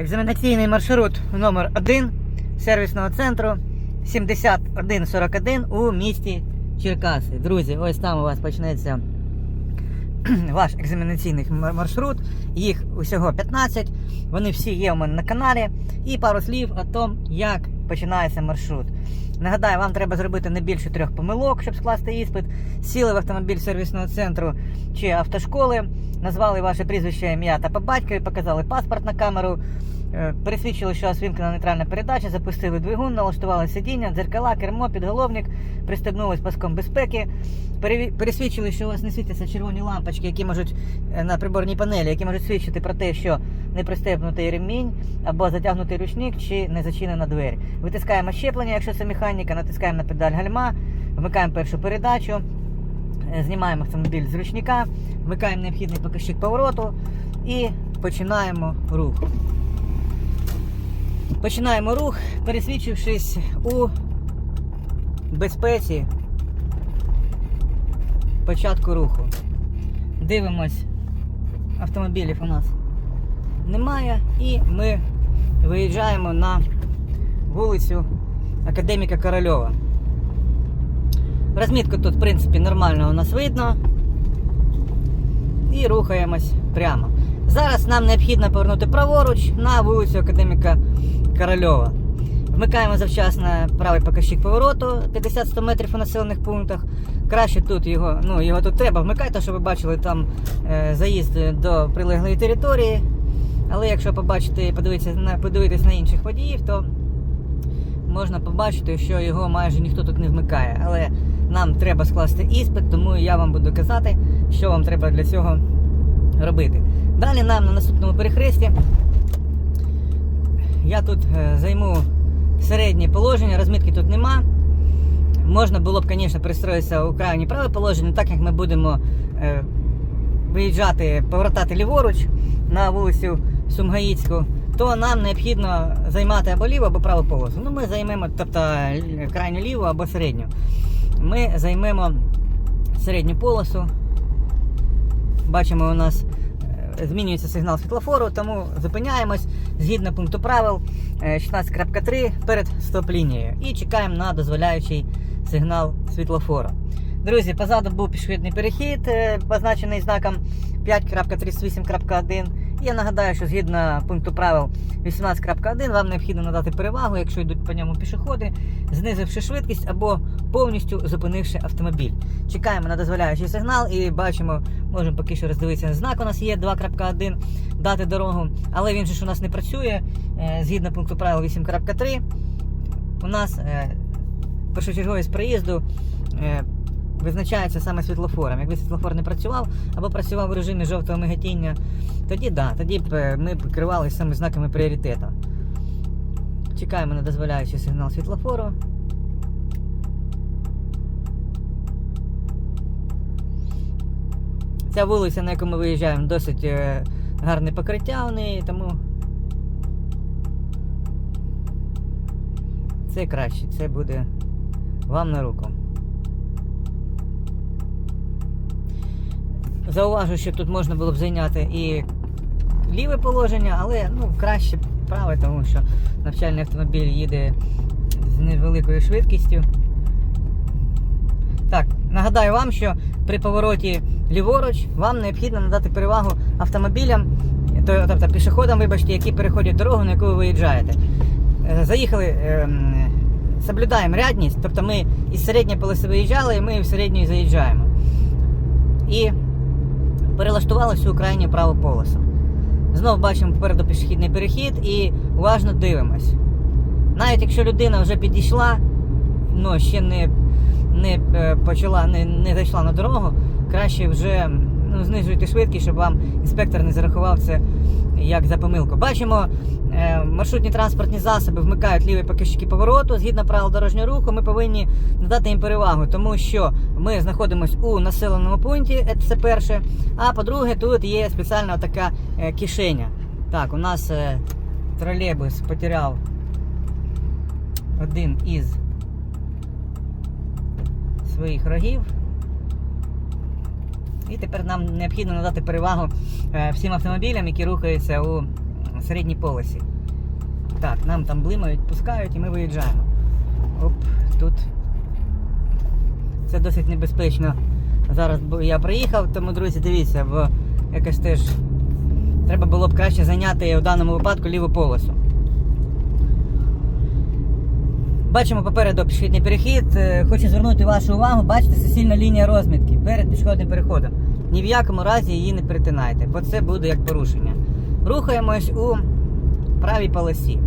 Екзаменаційний маршрут номер 1 сервісного центру 7141 у місті Черкаси. Друзі, ось там у вас почнеться ваш екзаменаційний маршрут. Їх усього 15. Вони всі є у мене на каналі. І пару слів о том, як починається маршрут. Нагадаю, вам треба зробити не більше трьох помилок, щоб скласти іспит. Сіли в автомобіль сервісного центру чи автошколи, назвали ваше прізвище, ім'я та по батькові, показали паспорт на камеру, пересвідчили, що вимкнена нейтральна передача, запустили двигун, налаштували сидіння, дзеркала, кермо, підголовник, пристебнулись паском безпеки, пересвідчили, що у вас не світяться червоні лампочки, які можуть е, на приборній панелі, які можуть свідчити про те, що не пристебнутий ремінь або затягнутий ручник чи не зачинена двері. Витискаємо щеплення, якщо це механіка, натискаємо на педаль гальма, вмикаємо першу передачу, е, знімаємо автомобіль з ручника, вмикаємо необхідний показчик повороту і починаємо рух. Починаємо рух, пересвідчившись у безпеці початку руху. Дивимось, автомобілів у нас немає, і ми виїжджаємо на вулицю Академіка Корольова. Розмітку тут, в принципі, нормально у нас видно. І рухаємось прямо. Зараз нам необхідно повернути праворуч на вулицю Академіка Корольова. Вмикаємо завчасно правий показчик повороту 50-100 метрів у населених пунктах. Краще тут його, ну його тут треба вмикати, щоб ви бачили там е, заїзд до прилеглої території. Але якщо побачити подивитися на подивитись на інших водіїв, то можна побачити, що його майже ніхто тут не вмикає. Але нам треба скласти іспит, тому я вам буду казати, що вам треба для цього робити. Далі нам на наступному перехресті я тут е, займу середнє положення, розмітки тут нема. Можна було б, звісно, пристроїтися у крайнє праве положення, так як ми будемо е, виїжджати, повертати ліворуч на вулицю Сумгаїцьку, то нам необхідно займати або ліву, або праву полосу. Ну, ми займемо, тобто крайню ліву або середню. Ми займемо середню полосу. Бачимо, у нас е, змінюється сигнал світлофору, тому зупиняємось згідно пункту правил е, 16.3 перед стоп-лінією і чекаємо на дозволяючий сигнал світлофору. Друзі, позаду був пішохідний перехід, е, позначений знаком 5.38.1. Я нагадаю, що згідно пункту правил 18.1 вам необхідно надати перевагу, якщо йдуть по ньому пішоходи, знизивши швидкість або повністю зупинивши автомобіль. Чекаємо на дозволяючий сигнал і бачимо, можемо поки що роздивитися знак. У нас є 2.1 дати дорогу, але він же ж у нас не працює. Е, Згідно пункту правил 8.3 у нас е, першочерговість проїзду е, визначається саме світлофором. Якби світлофор не працював або працював у режимі жовтого миготіння, тоді да, тоді б е, ми б керувалися саме знаками пріоритету. Чекаємо на дозволяючий сигнал світлофору. Ця вулиця, на яку ми виїжджаємо, досить е, гарне покриття у неї, тому це краще, це буде вам на руку. Зауважу, що тут можна було б зайняти і ліве положення, але ну, краще праве, тому що навчальний автомобіль їде з невеликою швидкістю. Так, нагадаю вам, що при повороті ліворуч вам необхідно надати перевагу автомобілям, тобто пішоходам, вибачте, які переходять дорогу, на яку ви виїжджаєте. Е, Заїхали, ем, соблюдаємо рядність, тобто ми із середньої полоси виїжджали, і ми в середньої заїжджаємо. І перелаштували всю крайню праву полосу. Знов бачимо попереду пішохідний перехід і уважно дивимось. Навіть якщо людина вже підійшла, ну ще не, не е, почала, не, не зайшла на дорогу, краще вже ну, знижуйте швидкість, щоб вам інспектор не зарахував це як за помилку. Бачимо, е, маршрутні транспортні засоби вмикають ліві показчики повороту. Згідно правил дорожнього руху, ми повинні надати їм перевагу, тому що ми знаходимося у населеному пункті, е, це перше. А по-друге, тут є спеціальна така е, кишеня. Так, у нас тролейбус потеряв один із своїх рогів. І тепер нам необхідно надати перевагу е, всім автомобілям, які рухаються у середній полосі. Так, нам там блимають, пускають і ми виїжджаємо. Оп, тут. Це досить небезпечно. Зараз я приїхав, тому, друзі, дивіться, бо якось теж треба було б краще зайняти у даному випадку ліву полосу. Бачимо попереду пішохідний перехід. Е, Хочу звернути вашу увагу, бачите, суцільна лінія розмітки перед пішохідним переходом. Ні в якому разі її не перетинайте, бо це буде як порушення. Рухаємось у правій полосі.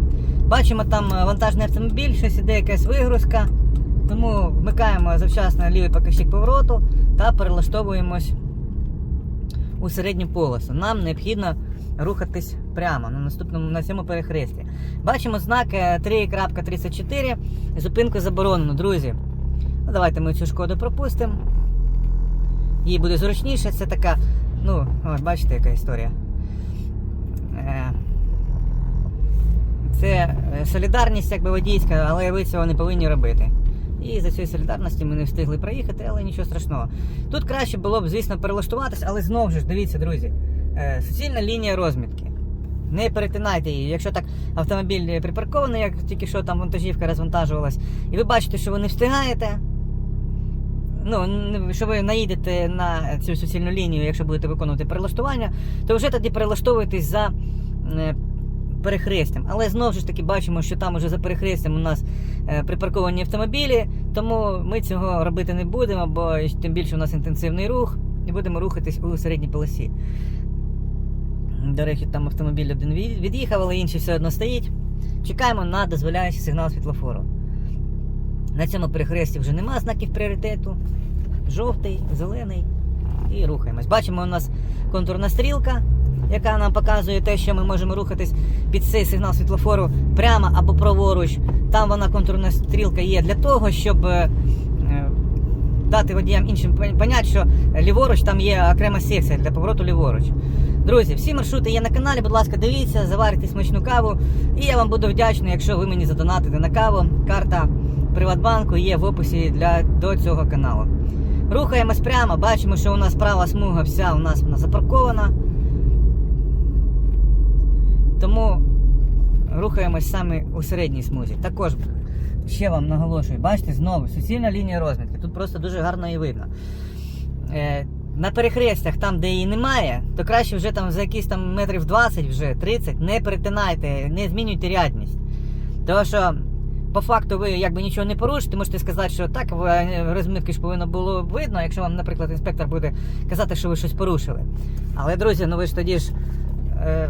Бачимо там е, вантажний автомобіль, щось іде якась вигрузка. Тому вмикаємо завчасно лівий показчик повороту та перелаштовуємось у середню полосу. Нам необхідно рухатись прямо на наступному на цьому перехресті. Бачимо знак е, 3.34. Зупинку заборонено, друзі. Ну, давайте ми цю шкоду пропустимо. Їй буде зручніше. Це така, ну, ось бачите, яка історія. Е, Це е, солідарність якби водійська, але ви цього не повинні робити. І за цією солідарності ми не встигли проїхати, але нічого страшного. Тут краще було б, звісно, перелаштуватись, але знову ж дивіться, друзі, е, суцільна лінія розмітки. Не перетинайте її. Якщо так автомобіль припаркований, як тільки що там вантажівка розвантажувалась, і ви бачите, що ви не встигаєте. Ну, що ви наїдете на цю суцільну лінію, якщо будете виконувати перелаштування, то вже тоді перелаштовуєтесь за е, перехрестям. Але знову ж таки бачимо, що там уже за перехрестям у нас е, припарковані автомобілі, тому ми цього робити не будемо, бо тим більше у нас інтенсивний рух, і будемо рухатись у середній полосі. До речі, там автомобіль один від'їхав, але інший все одно стоїть. Чекаємо на дозволяючий сигнал світлофору. На цьому перехресті вже нема знаків пріоритету. Жовтий, зелений. І рухаємось. Бачимо, у нас контурна стрілка, яка нам показує те, що ми можемо рухатись під цей сигнал світлофору прямо або праворуч. Там вона контурна стрілка є для того, щоб е, дати водіям іншим пон- понять, що ліворуч там є окрема секція для повороту ліворуч. Друзі, всі маршрути є на каналі, будь ласка, дивіться, заварите смачну каву. І я вам буду вдячний, якщо ви мені задонатите на каву. Карта Приватбанку є в описі для, до цього каналу. Рухаємось прямо, бачимо, що у нас права смуга вся у нас запаркована. Тому рухаємось саме у середній смузі. Також ще вам наголошую, бачите, знову суцільна лінія розмітки. Тут просто дуже гарно її видно. Е, на перехрестях, там, де її немає, то краще вже там за якісь там метрів 20, вже 30, не перетинайте, не змінюйте рядність. Тому що по факту ви якби нічого не порушите, можете сказати, що так, е, розмітки ж повинно було видно, якщо вам, наприклад, інспектор буде казати, що ви щось порушили. Але, друзі, ну ви ж тоді ж е,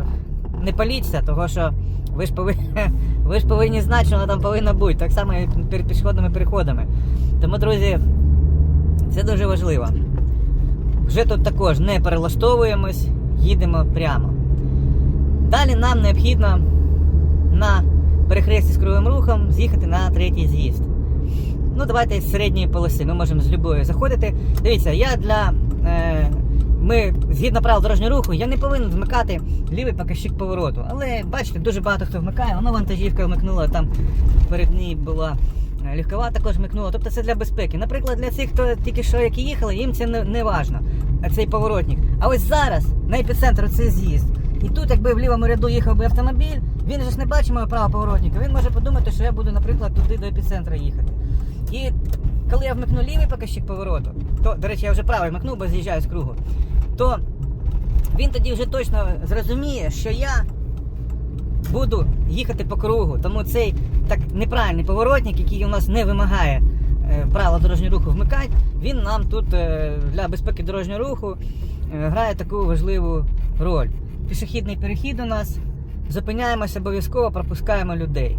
не паліться, того що ви ж повинні, ви ж повинні знати, що вона там повинна бути. Так само і перед пішохідними переходами. Тому, друзі, це дуже важливо. Вже тут також не перелаштовуємось, їдемо прямо. Далі нам необхідно на перехресті з кривим рухом з'їхати на третій з'їзд. Ну, давайте з середньої полоси. Ми можемо з любої заходити. Дивіться, я для. Е, ми, згідно правил дорожнього руху, я не повинен вмикати лівий показчик повороту. Але бачите, дуже багато хто вмикає, воно вантажівка вмикнула, там перед нею була е, легкова також вмикнула. Тобто це для безпеки. Наприклад, для цих, хто тільки що які їхали, їм це не, не важно, цей поворотник. А ось зараз на епіцентр цей з'їзд. І тут, якби в лівому ряду їхав би автомобіль, він же ж не бачить мого правого поворотника. Він може подумати, що я буду, наприклад, туди до епіцентра їхати. І коли я вмикну лівий показчик повороту, то, до речі, я вже правий вмикнув, бо з'їжджаю з кругу, то він тоді вже точно зрозуміє, що я буду їхати по кругу. Тому цей так неправильний поворотник, який у нас не вимагає е, правила дорожнього руху вмикати, він нам тут е, для безпеки дорожнього руху е, грає таку важливу роль. Пішохідний перехід у нас. Зупиняємося обов'язково, пропускаємо людей.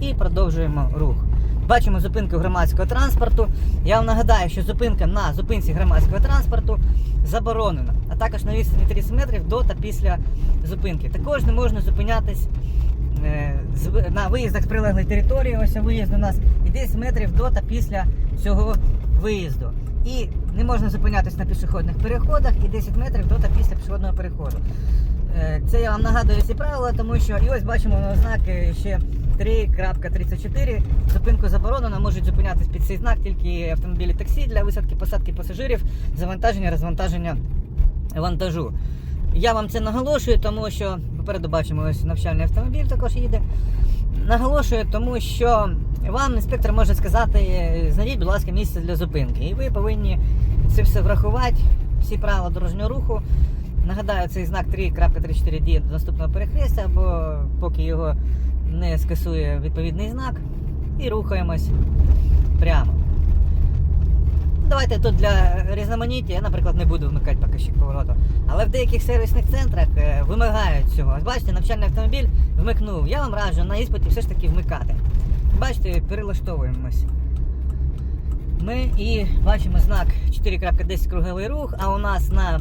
І продовжуємо рух. Бачимо зупинку громадського транспорту. Я вам нагадаю, що зупинка на зупинці громадського транспорту заборонена, а також на відстані 30 метрів до та після зупинки. Також не можна зупинятись е, на виїздах з прилеглої території. Ось виїзд у нас і 10 метрів до та після цього виїзду. І не можна зупинятись на пішохідних переходах і 10 метрів до та після пішохідного переходу. Е, Це я вам нагадую ці правила, тому що і ось бачимо на ознаки ще 3.34. Зупинку заборонено, можуть зупинятись під цей знак тільки автомобілі таксі для висадки посадки пасажирів, завантаження, розвантаження вантажу. Я вам це наголошую, тому що попереду бачимо ось навчальний автомобіль також їде. Наголошую, тому що вам інспектор може сказати, знайдіть, будь ласка, місце для зупинки. І ви повинні це все врахувати, всі правила дорожнього руху. Нагадаю, цей знак 3.34 діє до наступного перехрестя, або поки його не скасує відповідний знак. І рухаємось прямо. Давайте тут для різноманіття, я, наприклад, не буду вмикати показчик повороту. Але в деяких сервісних центрах е, вимагають цього. Бачите, навчальний автомобіль вмикнув. Я вам раджу на іспиті все ж таки вмикати. Бачите, перелаштовуємось. Ми і бачимо знак 4.10 круговий рух, а у нас на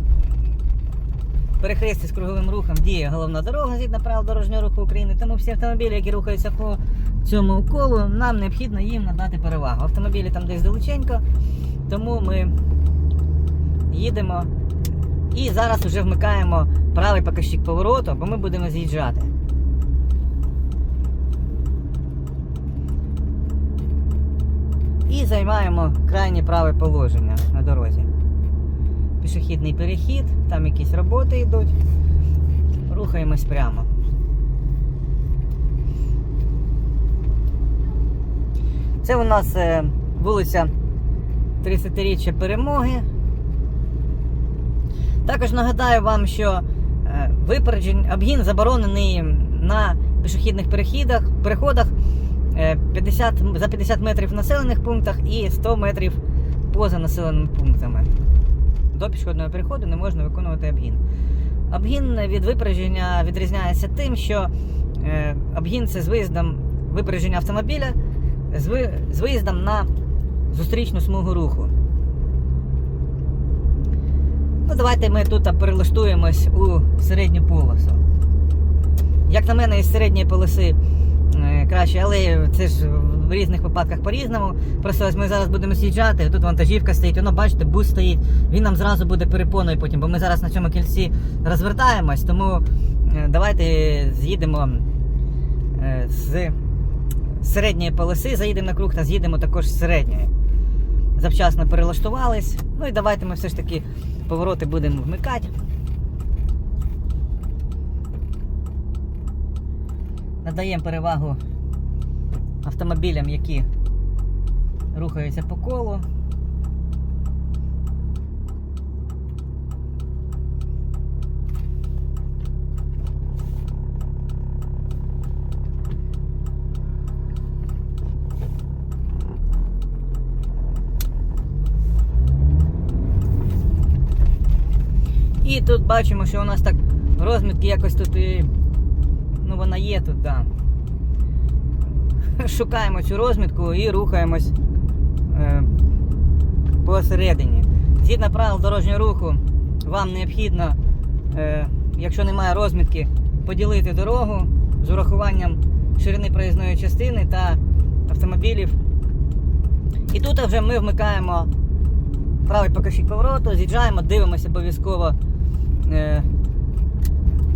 перехресті з круговим рухом діє головна дорога згідно правил дорожнього руху України. Тому всі автомобілі, які рухаються по цьому колу, нам необхідно їм надати перевагу. Автомобілі там десь далеченько, тому ми їдемо і зараз вже вмикаємо правий показчик повороту, бо ми будемо з'їжджати. І займаємо крайнє праве положення на дорозі. Пішохідний перехід, там якісь роботи йдуть. Рухаємось прямо. Це у нас е, вулиця 30-річчя перемоги. Також нагадаю вам, що е, випереджень, обгін заборонений на пішохідних переходах е, 50, за 50 метрів в населених пунктах і 100 метрів поза населеними пунктами. До пішохідного переходу не можна виконувати обгін. Обгін від випередження відрізняється тим, що е, обгін це з виїздом випередження автомобіля з виїздом на зустрічну смугу руху. Ну, давайте ми тут перелаштуємось у середню полосу. Як на мене, із середньої полоси е, краще, але це ж в різних випадках по-різному. Просто ось ми зараз будемо з'їжджати, тут вантажівка стоїть, воно, бачите, бус стоїть, він нам зразу буде перепоною потім, бо ми зараз на цьому кільці розвертаємось, тому е, давайте з'їдемо е, з середньої полоси, заїдемо на круг та з'їдемо також з середньої. Завчасно перелаштувались. Ну і давайте ми все ж таки повороти будемо вмикати. Надаємо перевагу автомобілям, які рухаються по колу. Тут бачимо, що у нас так розмітки якось тут і. Ну вона є тут, да. Шукаємо цю розмітку і рухаємось е, посередині. Згідно правил дорожнього руху, вам необхідно, е, якщо немає розмітки, поділити дорогу з урахуванням ширини проїзної частини та автомобілів. І тут вже ми вмикаємо правий покажчик повороту, з'їжджаємо, дивимося обов'язково е,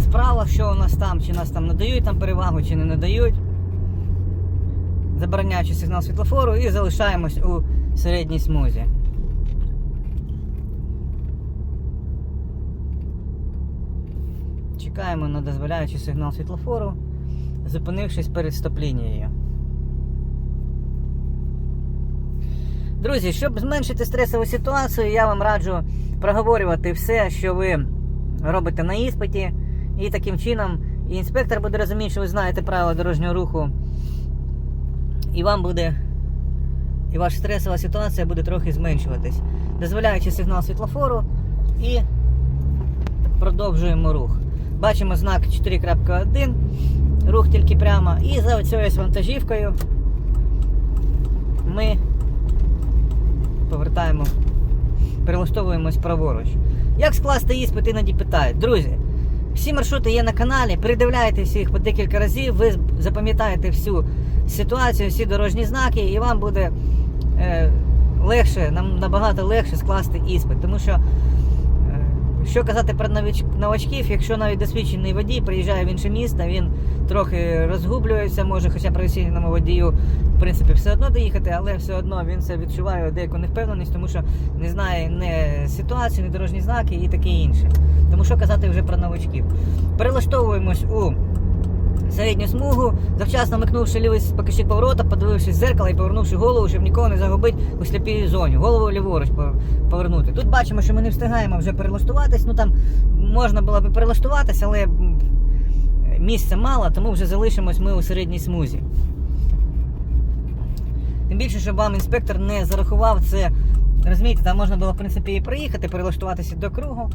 справа, що у нас там, чи нас там надають там перевагу, чи не надають. Забороняючи сигнал світлофору і залишаємось у середній смузі. Чекаємо на дозволяючий сигнал світлофору, зупинившись перед стоп-лінією. Друзі, щоб зменшити стресову ситуацію, я вам раджу проговорювати все, що ви робите на іспиті, і таким чином і інспектор буде розуміти, що ви знаєте правила дорожнього руху, і вам буде, і ваша стресова ситуація буде трохи зменшуватись. Дозволяючи сигнал світлофору і продовжуємо рух. Бачимо знак 4.1, рух тільки прямо, і за цією вантажівкою ми повертаємо, перелаштовуємось праворуч. Як скласти іспит, іноді питають. Друзі, всі маршрути є на каналі, передивляйтеся їх по декілька разів, ви запам'ятаєте всю ситуацію, всі дорожні знаки, і вам буде е, легше, нам набагато легше скласти іспит. Тому що, Що казати про новачків, якщо навіть досвідчений водій приїжджає в інше місто, він трохи розгублюється, може, хоча професійному водію, в принципі, все одно доїхати, але все одно він це відчуває деяку невпевненість, тому що не знає не ситуацію, не дорожні знаки і таке інше. Тому що казати вже про новачків. Перелаштовуємось у середню смугу, завчасно микнувши лівий покажчик поворота, подивившись в зеркало і повернувши голову, щоб нікого не загубити у сліпій зоні. Голову ліворуч повернути. Тут бачимо, що ми не встигаємо вже перелаштуватись. Ну там можна було б перелаштуватись, але місця мало, тому вже залишимось ми у середній смузі. Тим більше, щоб вам інспектор не зарахував це. Розумієте, там можна було в принципі і проїхати, перелаштуватися до кругу.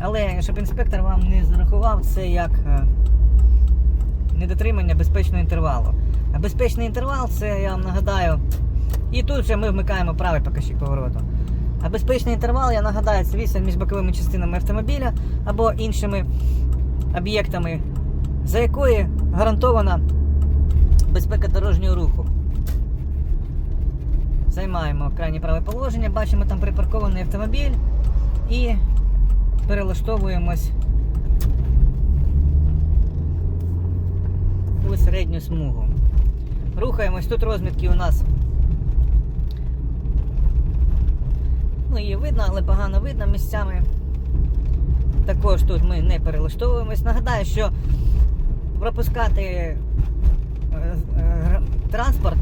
Але щоб інспектор вам не зарахував це як е, недотримання безпечного інтервалу. А безпечний інтервал це я вам нагадаю. І тут вже ми вмикаємо правий покажчик повороту. А безпечний інтервал, я нагадаю, це відстань між боковими частинами автомобіля або іншими об'єктами, за якої гарантована безпека дорожнього руху. Займаємо крайнє праве положення, бачимо там припаркований автомобіль і перелаштовуємось у середню смугу. Рухаємось, тут розмітки у нас. Ну, її видно, але погано видно місцями. Також тут ми не перелаштовуємось. Нагадаю, що пропускати е, е, транспорт,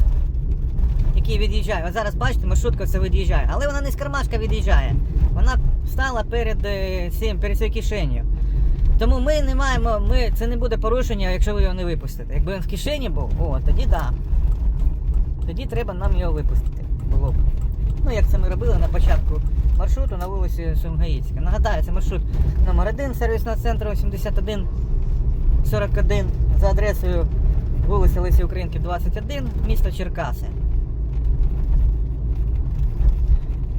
який від'їжджає. От зараз бачите, маршрутка це від'їжджає. Але вона не з кармашка від'їжджає. Вона стала перед е, цим, перед цією кишенею. Тому ми не маємо, ми, це не буде порушення, якщо ви його не випустите. Якби він в кишені був, о, тоді так. Да. Тоді треба нам його випустити. Було б. Ну, як це ми робили на початку маршруту на вулиці Сумгаїцька. Нагадаю, це маршрут номер 1 сервісного центру 8141 за адресою вулиця Лесі Українки 21, місто Черкаси.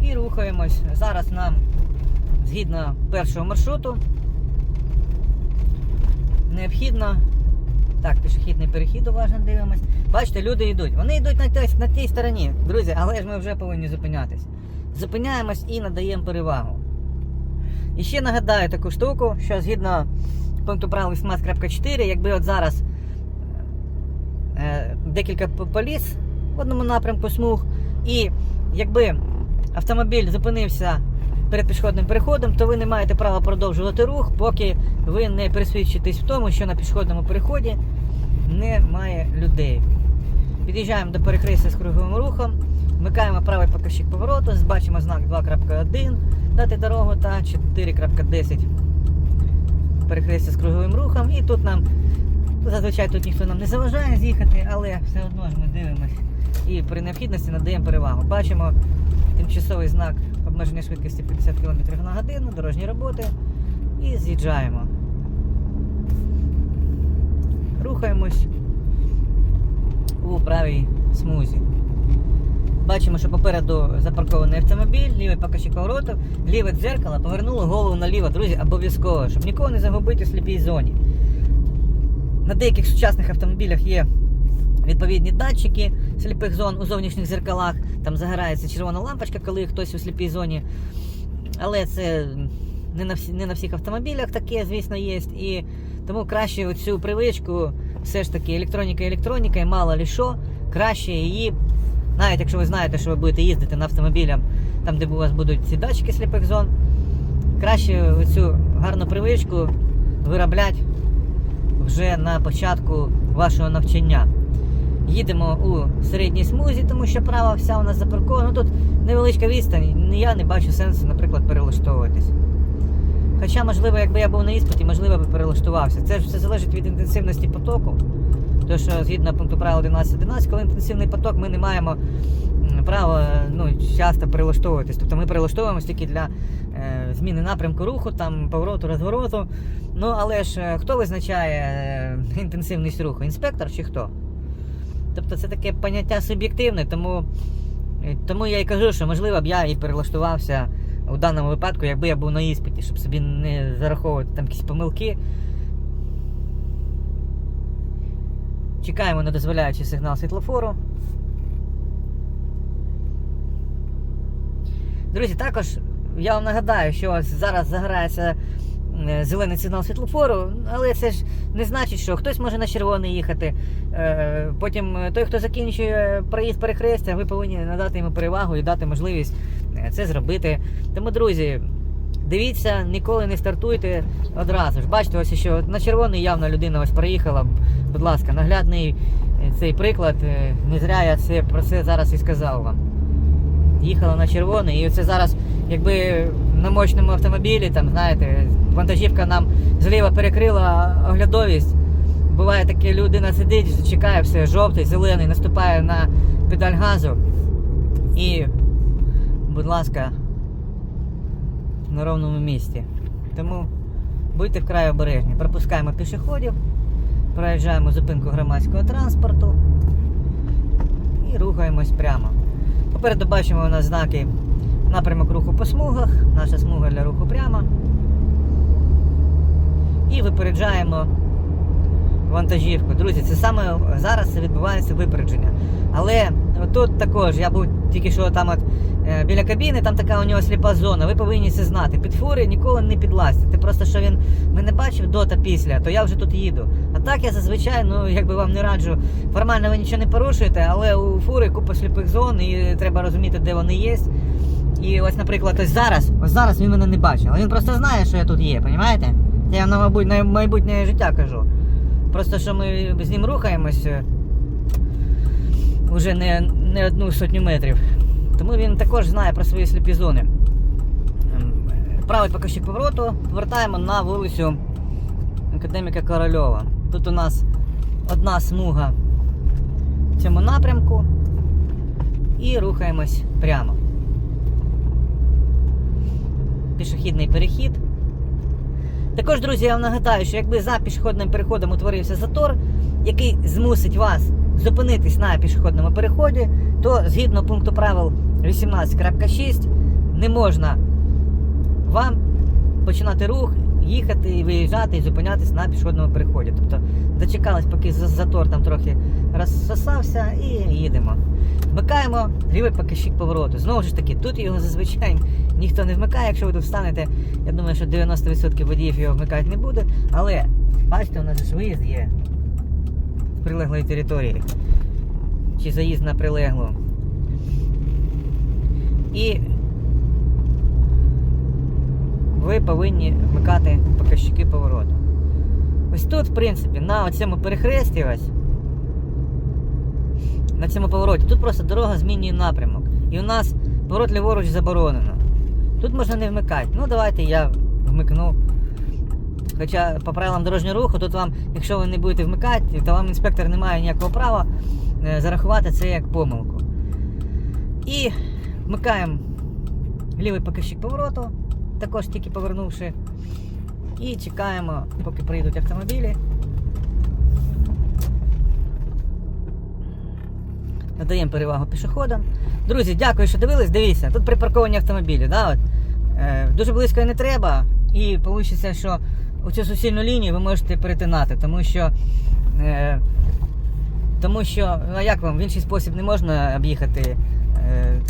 І рухаємось. Зараз нам згідно першого маршруту необхідно. Так, пішохідний перехід уважно дивимось. Бачите, люди йдуть. Вони йдуть на тій, на тій стороні, друзі, але ж ми вже повинні зупинятись. Зупиняємось і надаємо перевагу. І ще нагадаю таку штуку, що згідно пункту правил 18.4, якби от зараз е, декілька поліс в одному напрямку смуг, і якби автомобіль зупинився перед пішохідним переходом, то ви не маєте права продовжувати рух, поки ви не пересвідчитесь в тому, що на пішохідному переході немає людей. Під'їжджаємо до перехрестя з круговим рухом, вмикаємо правий покажчик повороту, бачимо знак 2.1, дати дорогу та 4.10 перехрестя з круговим рухом. І тут нам, зазвичай тут ніхто нам не заважає з'їхати, але все одно ж ми дивимось і при необхідності надаємо перевагу. Бачимо тимчасовий знак обмеження швидкості 50 км на годину, дорожні роботи і з'їжджаємо. Рухаємось у правій смузі. Бачимо, що попереду запаркований автомобіль, лівий покажчик повороту, ліве дзеркало повернуло голову наліво, друзі, обов'язково, щоб нікого не загубити у сліпій зоні. На деяких сучасних автомобілях є відповідні датчики сліпих зон у зовнішніх зеркалах. Там загорається червона лампочка, коли хтось у сліпій зоні. Але це не на, всі, не на всіх автомобілях таке, звісно, є. І тому краще оцю привичку, все ж таки, електроніка електроніка, і мало лі що, краще її, навіть якщо ви знаєте, що ви будете їздити на автомобілях, там, де у вас будуть ці датчики сліпих зон, краще цю гарну привичку виробляти вже на початку вашого навчання. Їдемо у середній смузі, тому що права вся у нас запаркована. Ну, тут невеличка відстань, я не бачу сенсу, наприклад, перелаштовуватись. Хоча, можливо, якби я був на іспиті, можливо, би перелаштувався. Це ж все залежить від інтенсивності потоку. Тому що згідно пункту правил 11.11, коли інтенсивний поток, ми не маємо права ну, часто перелаштовуватись. Тобто ми перелаштовуємося тільки для е, зміни напрямку руху, там повороту, розвороту. Ну але ж е, хто визначає е, інтенсивність руху? Інспектор чи хто? Тобто це таке поняття суб'єктивне, тому, е, тому я і кажу, що можливо б я і перелаштувався у даному випадку, якби я був на іспиті, щоб собі не зараховувати там якісь помилки. Чекаємо на дозволяючий сигнал світлофору. Друзі, також я вам нагадаю, що ось зараз загорається е, зелений сигнал світлофору, але це ж не значить, що хтось може на червоний їхати. Е, Потім е, той, хто закінчує проїзд перехрестя, ви повинні надати йому перевагу і дати можливість е, це зробити. Тому, друзі, дивіться, ніколи не стартуйте одразу ж. Бачите, ось що на червоний явно людина ось проїхала. Будь ласка, наглядний е, цей приклад. е, Не зря я це про це зараз і сказав вам. Їхала на червоний, і це зараз, якби на мощному автомобілі, там, знаєте, вантажівка нам зліва перекрила оглядовість. Буває таке, людина сидить, чекає все, жовтий, зелений, наступає на педаль газу. І, будь ласка, на ровному місці. Тому будьте вкрай обережні. Пропускаємо пішоходів, проїжджаємо зупинку громадського транспорту і рухаємось прямо. Попереду бачимо у нас знаки напрямок руху по смугах, наша смуга для руху прямо. І випереджаємо вантажівку. Друзі, це саме зараз відбувається випередження. Але тут також я був тільки що там от е, біля кабіни, там така у нього сліпа зона. Ви повинні це знати. Під фури ніколи не підлазьте. Просто що він мене бачив до та після, то я вже тут їду. А так я зазвичай, ну якби вам не раджу, формально ви нічого не порушуєте, але у фури купа сліпих зон, і треба розуміти, де вони є. І ось, наприклад, ось зараз, ось зараз він мене не бачить, але він просто знає, що я тут є, розумієте? Я вам, мабуть, на майбутнє життя кажу. Просто що ми з ним рухаємось е, вже не, не одну сотню метрів. Тому він також знає про свої сліпі зони. Ем, Правий покажчик повороту повертаємо на вулицю Академіка Корольова. Тут у нас одна смуга в цьому напрямку і рухаємось прямо. Пішохідний перехід. Також, друзі, я вам нагадаю, що якби за пішохідним переходом утворився затор, який змусить вас зупинитись на пішохідному переході, то згідно пункту правил 18.6 не можна вам починати рух, їхати виїжджати і зупинятись на пішохідному переході. Тобто дочекались, поки затор там трохи розсосався, і їдемо. Вмикаємо лівий покажчик повороту. Знову ж таки, тут його зазвичай ніхто не вмикає. Якщо ви тут встанете, я думаю, що 90% водіїв його вмикати не буде. Але бачите, у нас ж виїзд є з прилеглої території. Чи заїзд на прилеглу. І ви повинні вмикати показчики повороту. Ось тут, в принципі, на цьому перехресті ось. На цьому повороті. Тут просто дорога змінює напрямок. І у нас поворот ліворуч заборонено. Тут можна не вмикати. Ну давайте я вмикну. Хоча по правилам дорожнього руху, тут вам, якщо ви не будете вмикати, то вам інспектор не має ніякого права е, зарахувати це як помилку. І вмикаємо лівий показчик повороту, також тільки повернувши. І чекаємо, поки приїдуть автомобілі. Надаємо перевагу пішоходам. Друзі, дякую, що дивились. Дивіться, тут припарковані автомобілі. Да, от. Е, дуже близько не треба. І вийде, що оцю суцільну лінію ви можете перетинати, тому що. Е, тому що, а як вам, в інший спосіб не можна об'їхати е,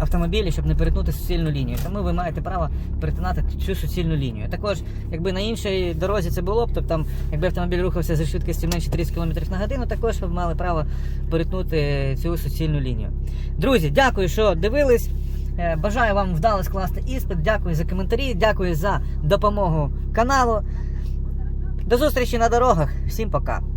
автомобілі, щоб не перетнути суцільну лінію. Тому ви маєте право перетинати цю суцільну лінію. Також, якби на іншій дорозі це було б, тобто там, якби автомобіль рухався за швидкістю менше 30 км на годину, також ви мали право перетнути цю суцільну лінію. Друзі, дякую, що дивились. Е, Бажаю вам вдало скласти іспит. Дякую за коментарі, дякую за допомогу каналу. До зустрічі на дорогах. Всім пока.